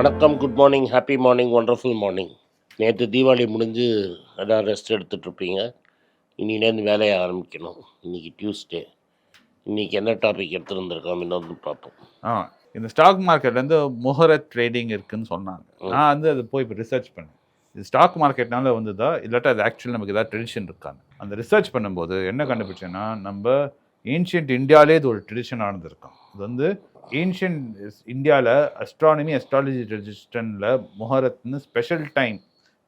வணக்கம் good morning happy morning wonderful morning நேற்று தீபாவளி முடிஞ்சு எல்லாம் ரெஸ்ட் எடுத்துட்ருப்பீங்க இன்னிலேருந்து வேலையை ஆரம்பிக்கணும். இன்றைக்கி டியூஸ்டே இன்றைக்கி என்ன டாபிக் எடுத்துருந்துருக்கோம் இன்னொன்று பார்ப்போம். ஆ இந்த ஸ்டாக் மார்க்கெட்லேருந்து முகரத் ட்ரேடிங் இருக்குன்னு சொன்னாங்க. நான் வந்து அது போய் இப்போ ரிசர்ச் பண்ணேன். இது ஸ்டாக் மார்க்கெட்னால வந்ததா இல்லாட்டா அது ஆக்சுவலி நமக்கு ஏதாவது ட்ரெடிஷன் இருக்காங்க அந்த ரிசர்ச் பண்ணும்போது என்ன கண்டுபிடிச்சேன்னா நம்ம ஏன்ஷியன்ட் இந்தியாவிலே இது ஒரு ட்ரெடிஷனாக இருந்திருக்கும். இது வந்து ஏன்ஷியன்ட் இந்தியாவில் அஸ்ட்ரானமி அஸ்ட்ராலஜி ட்ரெடிஷனில் முகரத்னு special time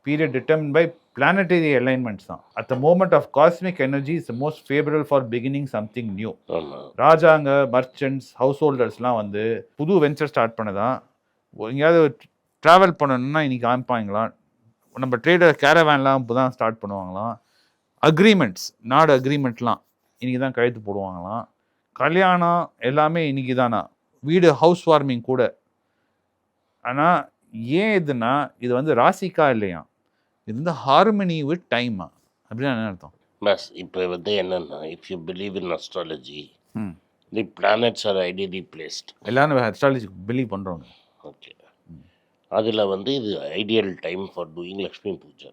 period determine by planetary alignments தான். At the moment of cosmic energy is most favourable for beginning something new ராஜாங்க மர்ச்சன்ட்ஸ் ஹவுஸ் ஹோல்டர்ஸ்லாம் வந்து புது வெஞ்சர் ஸ்டார்ட் பண்ணதான். எங்கேயாவது ட்ராவல் பண்ணணும்னா இன்னைக்கு ஆரம்பிப்பாங்களாம் நம்ம ட்ரேடர் கேரவேன்லாம் இப்போ தான் ஸ்டார்ட் பண்ணுவாங்களாம். அக்ரிமெண்ட்ஸ் நாடு அக்ரிமெண்ட்லாம் இன்னைக்கு தான் கழுத்து போடுவாங்களாம். கல்யாணம் எல்லாமே இன்னைக்கு தானா வீடு ஹவுஸ் வார்மிங் கூட. ஆனால் ஏன் இதுனா இது வந்து ராசிக்கா இல்லையா? இது வந்து ஹார்மனி வித் டைமா அப்படின்னு என்ன அர்த்தம்? பஸ் இப்போ வந்து என்னென்னா if you believe in astrology the planets are ideally placed எல்லாரும் அஸ்ட்ராலஜி பிலீவ் பண்ணுறவங்க ஓகே அதில் வந்து இது ideal time for doing Lakshmi Puja.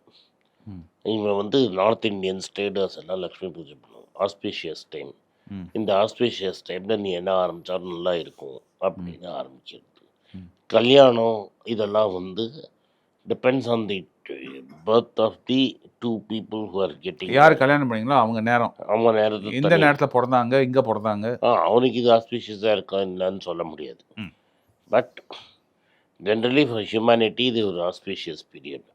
இவங்க வந்து நார்த் இந்தியன் ஸ்டேட்டர்ஸ் எல்லாம் லக்ஷ்மி பூஜை பண்ணுவோம் ஆஸ்பீஷியஸ் டைம் இந்த ஆஸ்பீஷியஸ் டைமில் நீ என்ன ஆரம்பித்தாலும் நல்லா இருக்கும் அப்படின்னு ஆரம்பிக்கிறது. கல்யாணம் இதெல்லாம் வந்து depends on the birth of the two people who are getting யார் கல்யாணம் பண்ணீங்களோ அவங்க நேரம். அவங்க நேரத்தில் இந்த நேரத்தில் பிறந்தாங்க இங்கே பிறந்தாங்க? ஆ அவனுக்கு இது ஆஸ்பீஷியஸாக இருக்கா என்னன்னு சொல்ல முடியாது. பட் ஜென்ரலி ஃபார் ஹியூமனிட்டி இது ஒரு ஆஸ்பீஷியஸ் பீரியட்.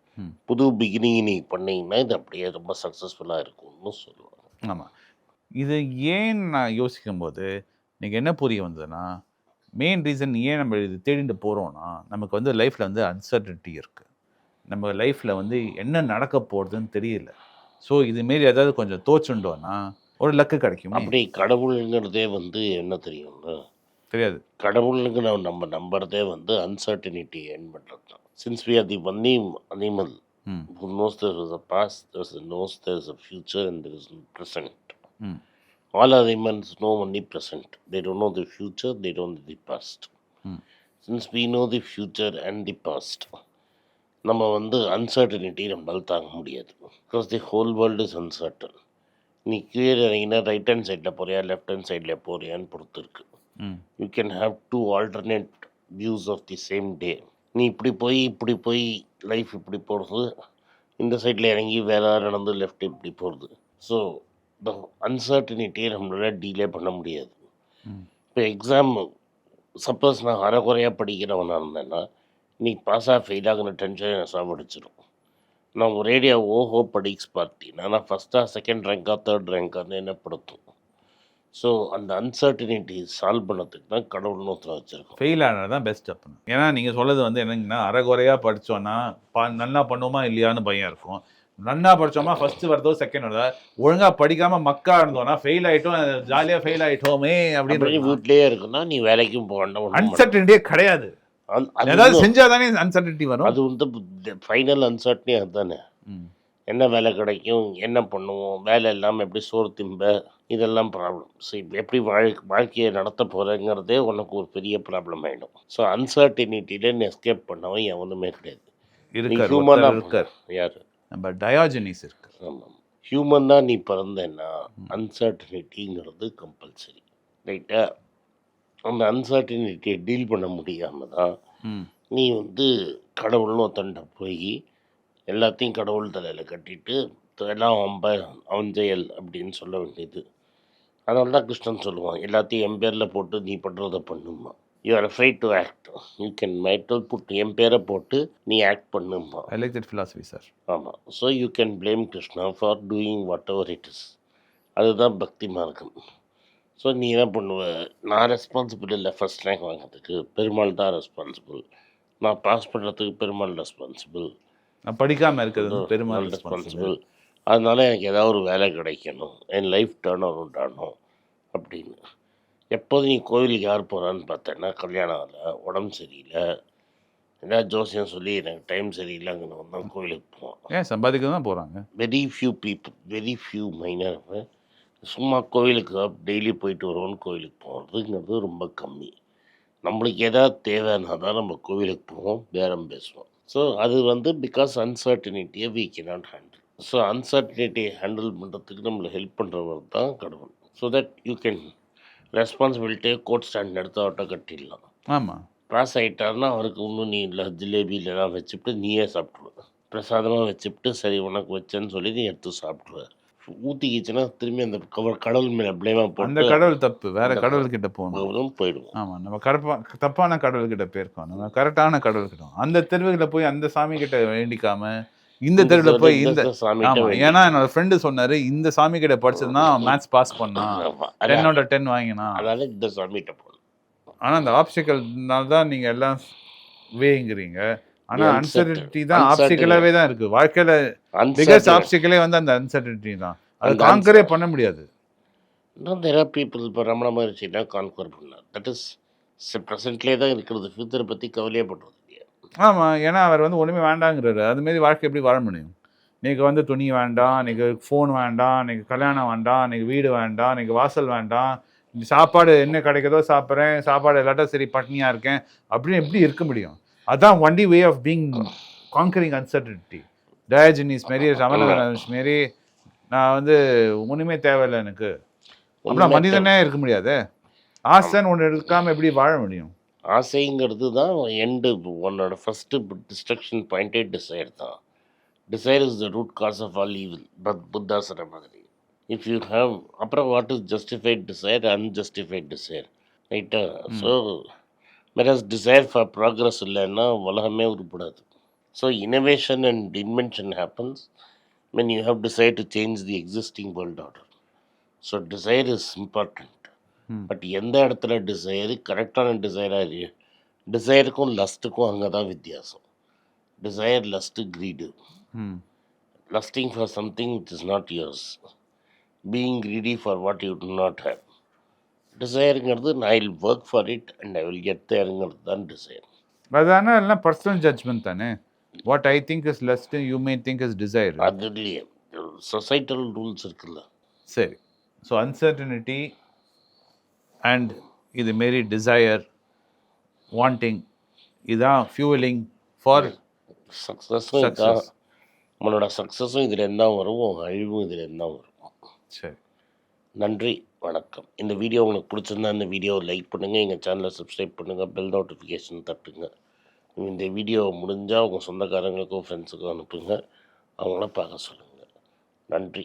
புது பிகினிங் நீங்கள் பண்ணீங்கன்னா இது அப்படியே ரொம்ப சக்ஸஸ்ஃபுல்லாக இருக்கும்னு சொல்லுவாங்க. ஆமாம் இது ஏன் நான் யோசிக்கும்போது எனக்கு என்ன புரிய வந்ததுன்னா மெயின் ரீசன் ஏன் நம்ம இது தேடிட்டு போகிறோம்னா நமக்கு வந்து லைஃப்பில் வந்து அன்சர்டன்ட்டி இருக்குது நம்ம லைஃப்பில் வந்து என்ன நடக்க போகிறதுன்னு தெரியல. ஸோ இதுமாரி ஏதாவது கொஞ்சம் தோச்சுட்டோன்னா ஒரு லக்கு கிடைக்கும். அப்படி கடவுளுங்கிறதே வந்து என்ன தெரியும்னா தெரியாது. கடவுளுக்கு நம்ம நம்புறதே வந்து அன்சர்டனிட்டி ஏன் பண்ணுறது தான். Since we are the only animal hmm. who knows there is a past, there is a knows there is ம் All animals know only present. They don't know the future, they don't know the past. Hmm. Since we know the future and the past, நம்ம வந்து uncertainty நம்மளால் தாங்க முடியாது because the whole world is uncertain நீ கீழே இறங்கினா right hand சைடில் போறியா லெஃப்ட் ஹேண்ட் சைடில் போறியான்னு பொறுத்து இருக்கு ம் you can have two alternate views of the same day நீ இப்படி போய் இப்படி போய் லைஃப் இப்படி போகிறது இந்த சைடில் இறங்கி வேற நடந்து லெஃப்ட் இப்படி போகிறது ஸோ அன்சர்டனிட்டியை நம்மளால டீலே பண்ண முடியாது. இப்போ எக்ஸாம் சப்போஸ் நான் அரைக்குறையாக படிக்கிறவனாக இருந்தேன்னா நீ பாஸாக ஃபெயில் ஆகின டென்ஷன் சாப்பிடிச்சிடும் நான் ஒரேடியா ஓஹோ படிக்ஸ் பார்ட்டி நான் ஃபஸ்ட்டாக செகண்ட் ரேங்காக தேர்ட் ரேங்கான்னு என்ன படுத்தும் ஸோ அந்த அன்சர்டனிட்டி சால்வ் பண்ணதுக்கு தான் கடவுள்னு ஒருத்தர் வச்சுருக்கோம் ஃபெயில் ஆனது தான் பெஸ்ட் அப்போ ஏன்னா நீங்கள் சொல்றது வந்து என்னங்கன்னா அரைகுறையாக படித்தோன்னா பா நல்லா பண்ணுவோமா இல்லையான்னு பயம் இருக்கும். நன்னா படிச்சோமா ஃபர்ஸ்ட் வருதோ செகண்ட் வருதோ ஒழுங்கா படிக்காம மக்கா இருந்தோம்னா ஃபெயில் ஆயிட்டோம் ஜாலியா ஃபெயில் அப்படி அப்படின்னு வீட்லேயே இருக்குன்னா நீ வேலைக்கும் போக வேண்டாம் ஒண்ணும் பண்ண அன்சர்டன்டியே கிடையாது. ஏதாவது வந்து- செஞ்சாதானே அன்சர்டன்டி வரும். அது வந்து ஃபைனல் அன்சர்டனி அதுதானே. என்ன வேலை கிடைக்கும் என்ன பண்ணுவோம் வேலை இல்லாமல் எப்படி சோறு திம்ப இதெல்லாம் ப்ராப்ளம் ஸோ இப்போ எப்படி வாழ் வாழ்க்கையை நடத்த போகிறேங்கிறதே உனக்கு ஒரு பெரிய ப்ராப்ளம் ஆகிடும் ஸோ அன்சர்டினிட்டியில் எஸ்கேப் பண்ணவன் எவனுமே கிடையாது. இருக்கார் ஹியூமனாக இருக்கார். யார்? நம்ம டயாஜனிஸ் இருக்கு. ஆமாம் ஹியூமனாக நீ பிறந்தேன்னா அன்சர்டினிட்டிங்கிறது கம்பல்சரி ரைட்டா அந்த அன்சர்டினிட்டியை டீல் பண்ண முடியாமல் தான் நீ வந்து கடவுள்னு ஒருத்தன்ட்ட போய் எல்லாத்தையும் கடவுள் தலையில் கட்டிட்டு எல்லாம் அவன் ப- அவன் செயல் அப்படின்னு சொல்ல வேண்டியது. அதனால தான் கிருஷ்ணன் சொல்லுவான் எல்லாத்தையும் என் பேரில் போட்டு நீ பண்ணுறத பண்ணுமா you are afraid to act you can மைட்டல் put என் பேரை போட்டு நீ ஆக்ட் பண்ணுமா? I like that philosophy sir ஆமாம் so you can blame Krishna for doing whatever it is அதுதான் பக்தி மார்க்கம். ஸோ நீ என்ன பண்ணுவ? நான் ரெஸ்பான்சிபிள் இல்லை ஃபஸ்ட் ரேங்க் வாங்குறதுக்கு. பெருமாள் தான் ரெஸ்பான்சிபிள் நான் பாஸ் பண்ணுறதுக்கு பெருமாள் ரெஸ்பான்சிபிள் நான் படிக்காம இருக்கிறது பெருமாள் ரெஸ்பான்சிபிள் ரெஸ்பான்சிபிள் அதனால எனக்கு ஏதாவது ஒரு வேலை கிடைக்கணும். என் லைஃப் டேர்ன் அரவுண்ட் ஆகணும். அப்படின்னு. எப்போது நீ கோவிலுக்கு யார் போகிறான்னு பார்த்தேன்னா கல்யாணம் ஆகலை உடம்பு சரியில்லை. ஏதாவது ஜோசியம் சொல்லி எனக்கு டைம் சரியில்லைங்கன்னு தான் கோவிலுக்கு போவான். ஏன் சம்பாதிக்க தான் போறாங்க? Very few people very few minor சும்மா கோவிலுக்கு டெய்லி போயிட்டு வருவோன்னு கோவிலுக்கு போகிறதுங்கிறது ரொம்ப கம்மி. நம்மளுக்கு எதாவது தேவைன்னா தான் நம்ம கோவிலுக்கு போவோம் பேரம் பேசுவோம். ஸோ அது வந்து பிகாஸ் அன்சர்டினிட்டியை we cannot ஹேண்டில் ஸோ அன்சர்டினிட்டியை ஹேண்டில் பண்ணுறதுக்கு நம்மளை ஹெல்ப் பண்ணுறவர் தான் கடவுள். ஸோ தட் யூ கேன் ரெஸ்பான்சிபிலிட்டியை கோட் ஸ்டாண்ட் எடுத்து அவர்கிட்ட கட்டிடலாம். ஆமாம் கிராஸ் ஆகிட்டாருன்னா அவருக்கு இன்னும் நீ இல்லை ஜிலேபி இல்லைனா வச்சுட்டு நீயே சாப்பிட்ருவ பிரசாதமாக வச்சுட்டு சரி உனக்கு வச்சேன்னு சொல்லி நீ எடுத்து சாப்பிட்ருவ ஊற்றிக்கிச்சுன்னா திரும்பி அந்த கவர் கடவுள் மேலே ப்ளேமாக அந்த போட்டு கடவுள் தப்பு வேற அந்த கடவுள் கிட்ட போகணும். போயிடுவோம். ஆமா நம்ம கரப்பா தப்பான கடவுள் கிட்ட போயிருக்கோம். நம்ம கரெக்டான கடவுள் கிட்ட அந்த தெருவுல போய் அந்த சாமி கிட்ட வேண்டிக்காம இந்த தெருவுல போய் இந்த ஏன்னா என்னோட ஃப்ரெண்டு சொன்னாரு இந்த சாமி கிட்ட படிச்சதுன்னா மேத்ஸ் பாஸ் பண்ணா. ஆமா. அதான். டென்னோட டென் வாங்கினா. அதனால இந்த சாமிகிட்ட போகணும். ஆனா அந்த ஆப்ஸ்டிக்கல்னால தான் நீங்க எல்லாம் வேங்கிறீங்க ஆனா அன்சர்டினிட்டி தான் ஆப்ஸ்டிக்கலாவே தான் இருக்கு. வாழ்க்கையில பிகஸ்ட் ஆப்ஸ்டிக்கலே வந்து அந்த அன்சர்டினிட்டி தான். அது காங்கரே பண்ண முடியாது. people இப்போ ரமண மகர்ஷினா கான்கர் பண்ணார்? தட் இஸ் ப்ரெசென்ட்லேயே தான் இருக்கிறது. ஃபியூச்சரை பற்றி கவலையே பண்ணுறது இல்லையா ஆமா ஏன்னா அவர் வந்து ஒண்ணுமே வேண்டாங்கிறாரு. அது மாரி வாழ்க்கை எப்படி வாழ முடியும்? நீங்க வந்து துணி வேண்டாம் நீங்க ஃபோன் வேண்டாம் நீங்க கல்யாணம் வேண்டாம் நீங்க வீடு வேண்டாம் நீங்க வாசல் வேண்டாம். சாப்பாடு என்ன கிடைக்குதோ சாப்பிட்றேன் சாப்பாடு இல்லாட்டா சரி பட்னியா இருக்கேன். அப்படின்னு எப்படி இருக்க முடியும்? அதான் only way of being conquering uncertainty Diogenes மாரி ரமண மாரி நான் வந்து ஒண்ணுமே தேவையில்லை எனக்கு. உண்மை மனிதனே இருக்க முடியாது? ஆசைன்னு ஒன்று இருக்காம எப்படி வாழ முடியும்? ஆசைங்கிறது தான் எண்டு உன்னோட ஃபஸ்ட்டு டிஸ்ட்ரக்ஷன் பாயிண்டே டிசைர் தான். Desire is the root cause of all evil but Buddha சொன்ன மாதிரி. இஃப் யூ ஹேவ் அப்புறம் what is justified desire unjustified desire ரைட்டா ஸோ மெராஸ் டிசைர் ஃபார் ப்ராக்ரஸ் இல்லைன்னா உலகமே உருப்படாது. So innovation and invention happens when you have decided to change the existing world order. So desire is important. But எந்த இடத்துல desire கரெக்டான டிசைராக இருக்கு டிசைருக்கும் லஸ்ட்டுக்கும் அங்கே தான் வித்தியாசம் டிசைர் லஸ்ட்டு ம். Lusting for something which is not yours. Being greedy for what you do not have. டிசைருங்கிறது I will work for it and I will get தேருங்கிறது தான் desire அதான எல்லாம் பர்சனல் ஜட்ஜ்மெண்ட் தானே? What I think is lust you may think is desire அதுலேயே societal rules இருக்குல்ல. சரி. So uncertainty and இது மாரி desire wanting இதான் ஃபியூவலிங் ஃபார் சக்ஸஸும் உன்னோட சக்ஸஸும் இதில் இருந்தால் வரும் உன் அழிவும் இதில் இருந்தால் வரும். சரி. நன்றி வணக்கம். இந்த வீடியோ உங்களுக்கு பிடிச்சிருந்தா இந்த வீடியோவை லைக் பண்ணுங்கள் எங்கள் சேனலை சப்ஸ்கிரைப் பண்ணுங்கள் பெல் நோட்டிஃபிகேஷன் தட்டுங்க. இந்த வீடியோ முடிஞ்சால் உங்கள் சொந்தக்காரங்களுக்கும் ஃப்ரெண்ட்ஸுக்கும் அனுப்புங்க. அவங்கள பார்க்க சொல்லுங்கள் நன்றி.